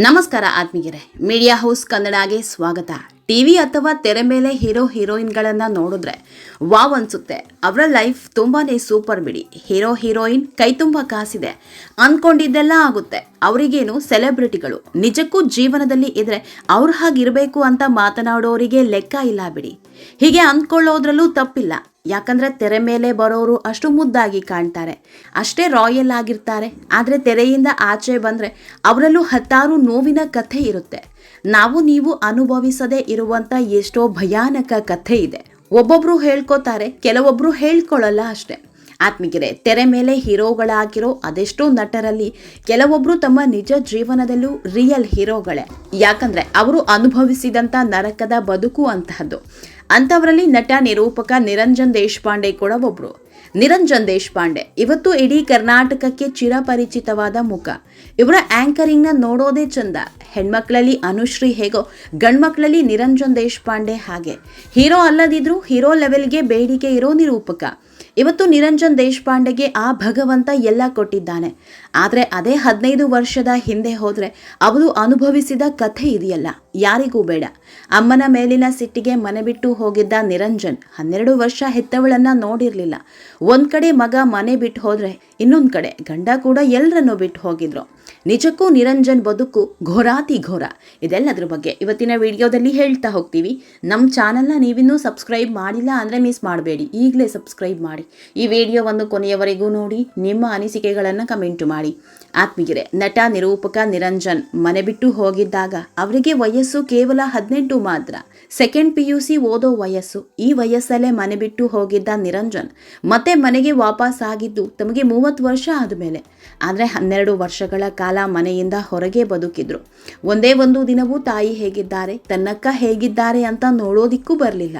ನಮಸ್ಕಾರ ಆತ್ಮೀಯರೇ, media house ಕನ್ನಡಗೆ ಸ್ವಾಗತ. ಟಿವಿ ಅಥವಾ ತೆರೆ ಮೇಲೆ ಹೀರೋ, ಹೀರೋಯಿನ್ಗಳನ್ನು ನೋಡಿದ್ರೆ ವಾವ್ ಅನ್ಸುತ್ತೆ. ಅವರ ಲೈಫ್ ತುಂಬಾನೇ ಸೂಪರ್ ಬಿಡಿ. ಹೀರೋ, ಹೀರೋಯಿನ್ ಕೈ ತುಂಬ ಕಾಸಿದೆ. ಅನ್ಕೊಂಡಿದ್ದೆಲ್ಲ ಆಗುತ್ತೆ. ಅವರಿಗೇನು ಸೆಲೆಬ್ರಿಟಿಗಳು. ನಿಜಕ್ಕೂ ಜೀವನದಲ್ಲಿ ಇದ್ರೆ ಅವ್ರ ಹಾಗಿರಬೇಕು ಅಂತ ಮಾತನಾಡೋರಿಗೆ ಲೆಕ್ಕ ಇಲ್ಲ ಬಿಡಿ. ಹೀಗೆ ಅಂದ್ಕೊಳ್ಳೋದ್ರಲ್ಲೂ ತಪ್ಪಿಲ್ಲ. ಯಾಕಂದ್ರೆ ತೆರೆ ಮೇಲೆ ಬರೋರು ಅಷ್ಟು ಮುದ್ದಾಗಿ ಕಾಣ್ತಾರೆ. ಅಷ್ಟೇ ರಾಯಲ್ ಆಗಿರ್ತಾರೆ. ಆದರೆ ತೆರೆಯಿಂದ ಆಚೆ ಬಂದರೆ ಅವರಲ್ಲೂ ಹತ್ತಾರು ನೋವಿನ ಕಥೆ ಇರುತ್ತೆ. ನಾವು ನೀವು ಅನುಭವಿಸದೇ ಇರುವಂಥ ಎಷ್ಟೋ ಭಯಾನಕ ಕಥೆ ಇದೆ. ಒಬ್ಬೊಬ್ರು ಹೇಳ್ಕೊತಾರೆ, ಕೆಲವೊಬ್ರು ಹೇಳ್ಕೊಳ್ಳಲ್ಲ ಅಷ್ಟೇ. ಆತ್ಮಿಕರೇ, ತೆರೆ ಮೇಲೆ ಹೀರೋಗಳಾಗಿರೋ ಅದೆಷ್ಟೋ ನಟರಲ್ಲಿ ಕೆಲವೊಬ್ಬರು ತಮ್ಮ ನಿಜ ಜೀವನದಲ್ಲೂ ರಿಯಲ್ ಹೀರೋಗಳೇ. ಯಾಕಂದ್ರೆ ಅವರು ಅನುಭವಿಸಿದಂತ ನರಕದ ಬದುಕು ಅಂತಹದ್ದು. ಅಂಥವರಲ್ಲಿ ನಟ ನಿರೂಪಕ ನಿರಂಜನ್ ದೇಶಪಾಂಡೆ ಕೂಡ ಒಬ್ಬರು ನಿರಂಜನ್ ದೇಶಪಾಂಡೆ, ಇವತ್ತು ಇಡೀ ಕರ್ನಾಟಕಕ್ಕೆ ಚಿರಪರಿಚಿತವಾದ ಮುಖ. ಇವರ ಆಂಕರಿಂಗ್ನ ನೋಡೋದೇ ಚಂದ. ಹೆಣ್ಮಕ್ಳಲ್ಲಿ ಅನುಶ್ರೀ ಹೇಗೋ, ಗಂಡ್ಮಕ್ಳಲ್ಲಿ ನಿರಂಜನ್ ದೇಶಪಾಂಡೆ ಹಾಗೆ. ಹೀರೋ ಅಲ್ಲದಿದ್ರೂ ಹೀರೋ ಲೆವೆಲ್ಗೆ ಬೇಡಿಕೆ ಇರೋ ನಿರೂಪಕ. ಇವತ್ತು ನಿರಂಜನ್ ದೇಶಪಾಂಡೆಗೆ ಆ ಭಗವಂತ ಎಲ್ಲ ಕೊಟ್ಟಿದ್ದಾನೆ. ಆದರೆ ಅದೇ ಹದಿನೈದು ವರ್ಷದ ಹಿಂದೆ ಹೋದರೆ ಅವರು ಅನುಭವಿಸಿದ ಕಥೆ ಇದೆಯಲ್ಲ. ಯಾರಿಗೂ ಬೇಡ. ಅಮ್ಮನ ಮೇಲಿನ ಸಿಟ್ಟಿಗೆ ಮನೆ ಬಿಟ್ಟು ಹೋಗಿದ್ದ ನಿರಂಜನ್ ಹನ್ನೆರಡು ವರ್ಷ ಹೆತ್ತವಳನ್ನ ನೋಡಿರಲಿಲ್ಲ. ಒಂದು ಕಡೆ ಮಗ ಮನೆ ಬಿಟ್ಟು ಹೋದರೆ ಇನ್ನೊಂದು ಕಡೆ ಗಂಡ ಕೂಡ ಎಲ್ಲರನ್ನೂ ಬಿಟ್ಟು ಹೋಗಿದ್ರು. ನಿಜಕ್ಕೂ ನಿರಂಜನ್ ಬದುಕು ಘೋರಾತಿ ಘೋರ. ಇದೆಲ್ಲದ್ರ ಬಗ್ಗೆ ಇವತ್ತಿನ ವಿಡಿಯೋದಲ್ಲಿ ಹೇಳ್ತಾ ಹೋಗ್ತೀವಿ. ನಮ್ಮ ಚಾನಲ್ನ ನೀವಿನ್ನೂ ಸಬ್ಸ್ಕ್ರೈಬ್ ಮಾಡಿಲ್ಲ ಅಂದರೆ ಮಿಸ್ ಮಾಡಬೇಡಿ. ಈಗಲೇ ಸಬ್ಸ್ಕ್ರೈಬ್ ಮಾಡಿ. ಈ ವಿಡಿಯೋವನ್ನು ಕೊನೆಯವರೆಗೂ ನೋಡಿ. ನಿಮ್ಮ ಅನಿಸಿಕೆಗಳನ್ನು ಕಮೆಂಟು ಮಾಡಿ. ಆತ್ಮೀಯರೇ, ನಟ, ನಿರೂಪಕ ನಿರಂಜನ್ ಮನೆ ಬಿಟ್ಟು ಹೋಗಿದ್ದಾಗ ಅವರಿಗೆ ವಯಸ್ಸು ಕೇವಲ ಹದಿನೆಂಟು ಮಾತ್ರ. ಸೆಕೆಂಡ್ ಪಿ ಯು ಸಿ ಓದೋ ವಯಸ್ಸು. ಈ ವಯಸ್ಸಲ್ಲೇ ಮನೆ ಬಿಟ್ಟು ಹೋಗಿದ್ದ ನಿರಂಜನ್ ಮತ್ತೆ ಮನೆಗೆ ವಾಪಸ್ ಆಗಿದ್ದು ತಮಗೆ ಮೂವತ್ತು ವರ್ಷ ಆದಮೇಲೆ. ಆದರೆ ಹನ್ನೆರಡು ವರ್ಷಗಳ ಕಾಲ ಮನೆಯಿಂದ ಹೊರಗೆ ಬದುಕಿದ್ರು. ಒಂದೇ ಒಂದು ದಿನವೂ ತಾಯಿ ಹೇಗಿದ್ದಾರೆ, ತನ್ನಕ್ಕ ಹೇಗಿದ್ದಾರೆ ಅಂತ ನೋಡೋದಿಕ್ಕೂ ಬರಲಿಲ್ಲ.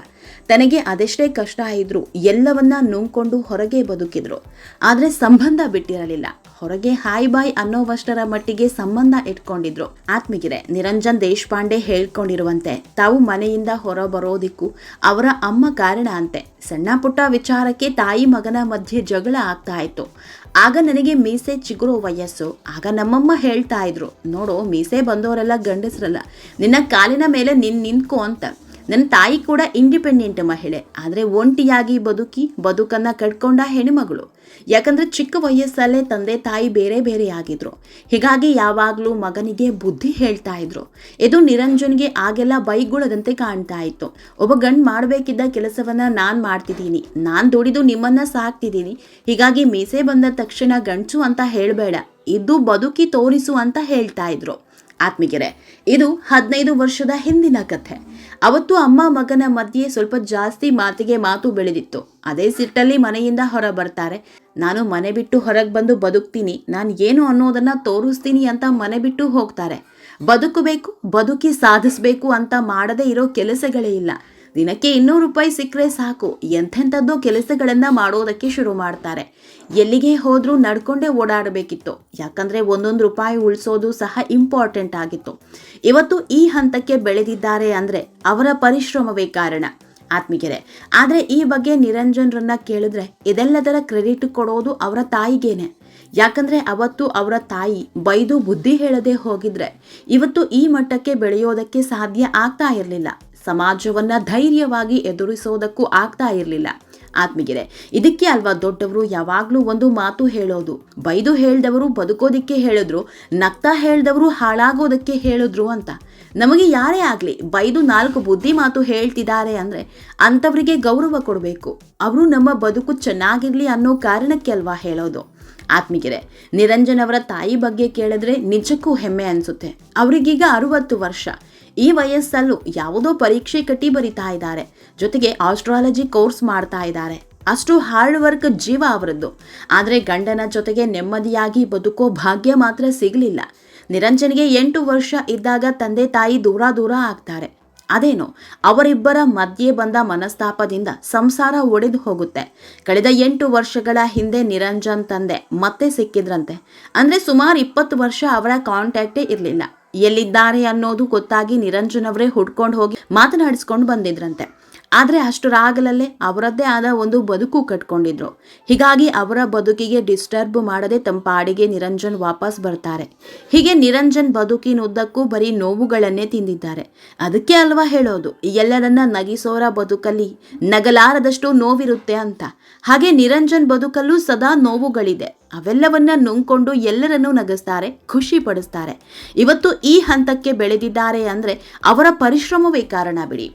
ತನಗೆ ಅದೆಷ್ಟೇ ಕಷ್ಟ ಇದ್ರು ಎಲ್ಲವನ್ನ ನುಂಗ್ಕೊಂಡು ಹೊರಗೆ ಬದುಕಿದ್ರು. ಆದ್ರೆ ಸಂಬಂಧ ಬಿಟ್ಟಿರಲಿಲ್ಲ. ಹೊರಗೆ ಹಾಯ್ ಬಾಯ್ ಅನ್ನೋವಷ್ಟರ ಮಟ್ಟಿಗೆ ಸಂಬಂಧ ಇಟ್ಕೊಂಡಿದ್ರು. ಆತ್ಮಿಗಿರೆ, ನಿರಂಜನ್ ದೇಶಪಾಂಡೆ ಹೇಳ್ಕೊಂಡಿರುವಂತೆ, ತಾವು ಮನೆಯಿಂದ ಹೊರ ಬರೋದಿಕ್ಕೂ ಅವರ ಅಮ್ಮ ಕಾರಣ ಅಂತೆ. ಸಣ್ಣ ಪುಟ್ಟ ವಿಚಾರಕ್ಕೆ ತಾಯಿ ಮಗನ ಮಧ್ಯೆ ಜಗಳ ಆಗ್ತಾ ಇತ್ತು. ಆಗ ನನಗೆ ಮೀಸೆ ಚಿಗುರೋ ವಯಸ್ಸು. ಆಗ ನಮ್ಮಮ್ಮ ಹೇಳ್ತಾ ಇದ್ರು, ನೋಡು, ಮೀಸೆ ಬಂದವರೆಲ್ಲ ಗಂಡಸರಲ್ಲ. ನಿನ್ನ ಕಾಲಿನ ಮೇಲೆ ನಿನ್ ನಿಂತ್ಕೋ ಅಂತ. ನನ್ನ ತಾಯಿ ಕೂಡ ಇಂಡಿಪೆಂಡೆಂಟ್ ಮಹಿಳೆ. ಆದರೆ ಒಂಟಿಯಾಗಿ ಬದುಕಿ, ಬದುಕನ್ನು ಕಟ್ಕೊಂಡ ಹೆಣ್ಮಗಳು. ಯಾಕಂದರೆ ಚಿಕ್ಕ ವಯಸ್ಸಲ್ಲೇ ತಂದೆ ತಾಯಿ ಬೇರೆ ಬೇರೆ ಆಗಿದ್ರು. ಹೀಗಾಗಿ ಯಾವಾಗಲೂ ಮಗನಿಗೆ ಬುದ್ಧಿ ಹೇಳ್ತಾ ಇದ್ರು. ಇದು ನಿರಂಜನ್ಗೆ ಆಗೆಲ್ಲ ಬೈಗುಳದಂತೆ ಕಾಣ್ತಾ ಇತ್ತು. ಒಬ್ಬ ಗಂಡು ಮಾಡಬೇಕಿದ್ದ ಕೆಲಸವನ್ನು ನಾನು ಮಾಡ್ತಿದ್ದೀನಿ. ನಾನು ದುಡಿದು ನಿಮ್ಮನ್ನು ಸಾಕ್ತಿದ್ದೀನಿ. ಹೀಗಾಗಿ ಮೀಸೆ ಬಂದ ತಕ್ಷಣ ಗಂಡಸು ಅಂತ ಹೇಳಬೇಡ. ಇದು ಬದುಕಿ ತೋರಿಸು ಅಂತ ಹೇಳ್ತಾ ಇದ್ರು. ಆತ್ಮಿಗೆರೆ ಇದು ಹದಿನೈದು ವರ್ಷದ ಹಿಂದಿನ ಕಥೆ. ಅವತ್ತು ಅಮ್ಮ ಮಗನ ಮಧ್ಯೆ ಸ್ವಲ್ಪ ಜಾಸ್ತಿ ಮಾತಿಗೆ ಮಾತು ಬೆಳೆದಿತ್ತು. ಅದೇ ಸಿಟ್ಟಲ್ಲಿ ಮನೆಯಿಂದ ಹೊರ ಬರ್ತಾರೆ ನಾನು ಮನೆ ಬಿಟ್ಟು ಹೊರಗೆ ಬಂದು ಬದುಕ್ತೀನಿ. ನಾನು ಏನು ಅನ್ನೋದನ್ನ ತೋರಿಸ್ತೀನಿ ಅಂತ ಮನೆ ಬಿಟ್ಟು ಹೋಗ್ತಾರೆ. ಬದುಕಬೇಕು, ಬದುಕಿ ಸಾಧಿಸ್ಬೇಕು ಅಂತ ಮಾಡದೇ ಇರೋ ಕೆಲಸಗಳೇ ಇಲ್ಲ. ದಿನಕ್ಕೆ ಇನ್ನೂರು ರೂಪಾಯಿ ಸಿಕ್ಕರೆ ಸಾಕು. ಎಂಥೆಂಥದ್ದು ಕೆಲಸಗಳನ್ನ ಮಾಡೋದಕ್ಕೆ ಶುರು ಮಾಡ್ತಾರೆ. ಎಲ್ಲಿಗೆ ಹೋದರೂ ನಡ್ಕೊಂಡೇ ಓಡಾಡಬೇಕಿತ್ತು. ಯಾಕಂದ್ರೆ ಒಂದೊಂದು ರೂಪಾಯಿ ಉಳಿಸೋದು ಸಹ ಇಂಪಾರ್ಟೆಂಟ್ ಆಗಿತ್ತು. ಇವತ್ತು ಈ ಹಂತಕ್ಕೆ ಬೆಳೆದಿದ್ದಾರೆ ಅಂದ್ರೆ ಅವರ ಪರಿಶ್ರಮವೇ ಕಾರಣ. ಆತ್ಮೀಗೆರೆ ಆದರೆ ಈ ಬಗ್ಗೆ ನಿರಂಜನ್ರನ್ನ ಕೇಳಿದ್ರೆ ಇದೆಲ್ಲದರ ಕ್ರೆಡಿಟ್ ಕೊಡೋದು ಅವರ ತಾಯಿಗೇನೆ. ಯಾಕಂದ್ರೆ ಅವತ್ತು ಅವರ ತಾಯಿ ಬೈದು ಬುದ್ಧಿ ಹೇಳದೆ ಹೋಗಿದ್ರೆ ಇವತ್ತು ಈ ಮಟ್ಟಕ್ಕೆ ಬೆಳೆಯೋದಕ್ಕೆ ಸಾಧ್ಯ ಆಗ್ತಾ ಇರಲಿಲ್ಲ. ಸಮಾಜವನ್ನ ಧೈರ್ಯವಾಗಿ ಎದುರಿಸೋದಕ್ಕೂ ಆಗ್ತಾ ಇರಲಿಲ್ಲ. ಆತ್ಮಿಗಿರೆ ಇದಕ್ಕೆ ಅಲ್ವಾ ದೊಡ್ಡವರು ಯಾವಾಗಲೂ ಒಂದು ಮಾತು ಹೇಳೋದು? ಬೈದು ಹೇಳ್ದವರು ಬದುಕೋದಿಕ್ಕೆ ಹೇಳಿದ್ರು, ನಗ್ತಾ ಹೇಳ್ದವರು ಹಾಳಾಗೋದಕ್ಕೆ ಹೇಳಿದ್ರು ಅಂತ. ನಮಗೆ ಯಾರೇ ಆಗಲಿ, ಬೈದು ನಾಲ್ಕು ಬುದ್ಧಿ ಮಾತು ಹೇಳ್ತಿದ್ದಾರೆ ಅಂದರೆ ಅಂಥವರಿಗೆ ಗೌರವ ಕೊಡಬೇಕು. ಅವರು ನಮ್ಮ ಬದುಕು ಚೆನ್ನಾಗಿರ್ಲಿ ಅನ್ನೋ ಕಾರಣಕ್ಕೆ ಅಲ್ವಾ ಹೇಳೋದು? ಆತ್ಮೀಗೆರೆ ನಿರಂಜನ್ ಅವರ ತಾಯಿ ಬಗ್ಗೆ ಕೇಳಿದ್ರೆ ನಿಜಕ್ಕೂ ಹೆಮ್ಮೆ ಅನಿಸುತ್ತೆ. ಅವರಿಗೀಗ ಅರುವತ್ತು ವರ್ಷ. ಈ ವಯಸ್ಸಲ್ಲೂ ಯಾವುದೋ ಪರೀಕ್ಷೆ ಕಟ್ಟಿ ಬರಿತಾ ಇದ್ದಾರೆ. ಜೊತೆಗೆ ಆಸ್ಟ್ರಾಲಜಿ ಕೋರ್ಸ್ ಮಾಡ್ತಾ ಇದ್ದಾರೆ. ಅಷ್ಟು ಹಾರ್ಡ್ ವರ್ಕ್ ಜೀವ ಅವರದ್ದು. ಆದರೆ ಗಂಡನ ಜೊತೆಗೆ ನೆಮ್ಮದಿಯಾಗಿ ಬದುಕೋ ಭಾಗ್ಯ ಮಾತ್ರ ಸಿಗಲಿಲ್ಲ. ನಿರಂಜನ್ಗೆ ಎಂಟು ವರ್ಷ ಇದ್ದಾಗ ತಂದೆ ತಾಯಿ ದೂರ ದೂರ ಆಗ್ತಾರೆ. ಅದೇನು, ಅವರಿಬ್ಬರ ಮಧ್ಯೆ ಬಂದ ಮನಸ್ತಾಪದಿಂದ ಸಂಸಾರ ಒಡೆದು ಹೋಗುತ್ತೆ. ಕಳೆದ ಎಂಟು ವರ್ಷಗಳ ಹಿಂದೆ ನಿರಂಜನ್ ತಂದೆ ಮತ್ತೆ ಸಿಕ್ಕಿದ್ರಂತೆ. ಅಂದರೆ ಸುಮಾರು ಇಪ್ಪತ್ತು ವರ್ಷ ಅವರ ಕಾಂಟ್ಯಾಕ್ಟೇ ಇರಲಿಲ್ಲ. ಎಲ್ಲಿದ್ದಾರೆ ಅನ್ನೋದು ಗೊತ್ತಾಗಿ ನಿರಂಜನ್ ಅವರೇ ಹುಡ್ಕೊಂಡು ಹೋಗಿ ಮಾತನಾಡಿಸ್ಕೊಂಡು ಬಂದಿದ್ರಂತೆ. ಆದರೆ ಅಷ್ಟರಾಗಲಲ್ಲೇ ಅವರದ್ದೇ ಆದ ಒಂದು ಬದುಕು ಕಟ್ಕೊಂಡಿದ್ರು. ಹೀಗಾಗಿ ಅವರ ಬದುಕಿಗೆ ಡಿಸ್ಟರ್ಬ್ ಮಾಡದೆ ತಮ್ಮ ಪಾಡಿಗೆ ನಿರಂಜನ್ ವಾಪಸ್ ಬರ್ತಾರೆ. ಹೀಗೆ ನಿರಂಜನ್ ಬದುಕಿನುದ್ದಕ್ಕೂ ಬರೀ ನೋವುಗಳನ್ನೇ ತಿಂದಿದ್ದಾರೆ. ಅದಕ್ಕೆ ಅಲ್ವಾ ಹೇಳೋದು? ಎಲ್ಲರನ್ನ ನಗಿಸೋರ ಬದುಕಲ್ಲಿ ನಗಲಾರದಷ್ಟು ನೋವಿರುತ್ತೆ ಅಂತ. ಹಾಗೆ ನಿರಂಜನ್ ಬದುಕಲ್ಲೂ ಸದಾ ನೋವುಗಳಿದೆ. ಅವೆಲ್ಲವನ್ನ ನುಂಗ್ಕೊಂಡು ಎಲ್ಲರನ್ನೂ ನಗಿಸ್ತಾರೆ ಖುಷಿ ಪಡಿಸ್ತಾರೆ ಇವತ್ತು ಈ ಹಂತಕ್ಕೆ ಬೆಳೆದಿದ್ದಾರೆ ಅಂದ್ರೆ ಅವರ ಪರಿಶ್ರಮವೇ ಕಾರಣ ಬಿಡಿ.